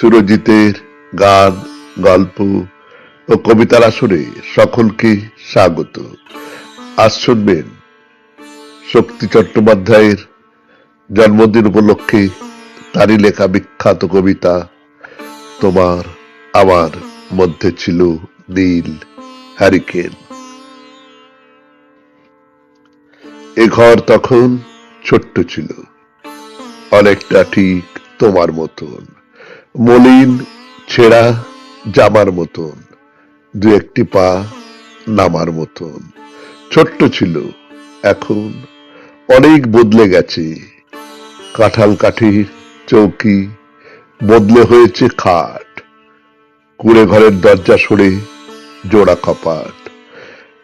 সুরজিতের গান, গল্প ও কবিতার আসরে সকলকে স্বাগত। আজ শুনবেন শক্তি চট্টোপাধ্যায়ের জন্মদিন উপলক্ষে তারই লেখা বিখ্যাত কবিতা, তোমার আমার মধ্যে ছিল নীল হ্যারিকেন এ ঘর তখন ছোট্ট ছিল, অনেকটা ঠিক তোমার মতন। মলিন, ছেঁড়া জামার মতন, দু একটি পা নামার মতন। ছোট্ট ছিল, এখন অনেক বদলে গেছে। কাঁঠাল কাঠির চৌকি, বদলে হয়েছে খাট। কুড়ে ঘরের দরজা সরে জোড়া কপাট।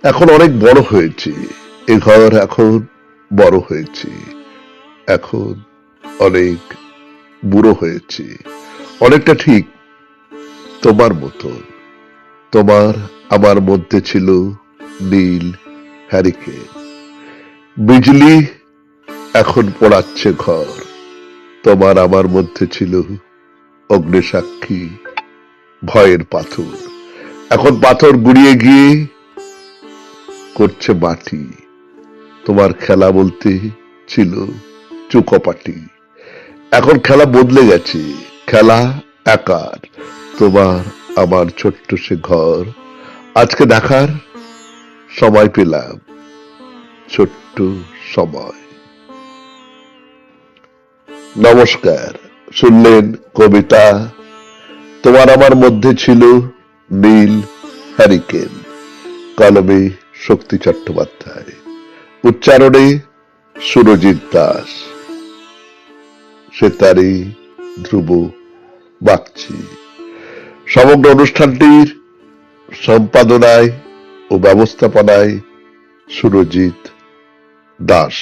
এখন অনেক বড় হয়েছে, এ ঘর এখন বড় হয়েছে। এখন অনেক বুড়ো হয়েছে। অনেকটা ঠিক। তোমার মতন। তোমার আমার মধ্যে ছিল নীল হ্যারিকেন বিজলি এখন পড়াচ্ছে ঘর। তোমার আমার মধ্যে ছিল অগ্নিসাক্ষী, ভয়ের পাথর। এখন পাথর গুড়িয়ে গিয়ে করছে মাটি। তোমার খেলা বলতে ছিল চুকোপাটি। এখন খেলা বদলে গেছে। খেলা একার। তোমার আমার ছোট্ট সে ঘর। আজকে দেখার সময় পেলাম। ছোট্ট সময়। নমস্কার, শুনলেন কবিতা। তোমার আমার মধ্যে ছিল নীল হ্যারিকেন কলমে শক্তি চট্টোপাধ্যায়। উচ্চারণে সুরজিৎ দাস। সেতারি ধ্রুব বাগচি। সমগ্র অনুষ্ঠানটির সম্পাদনায় ও ব্যবস্থাপনায় সুরজিৎ দাস।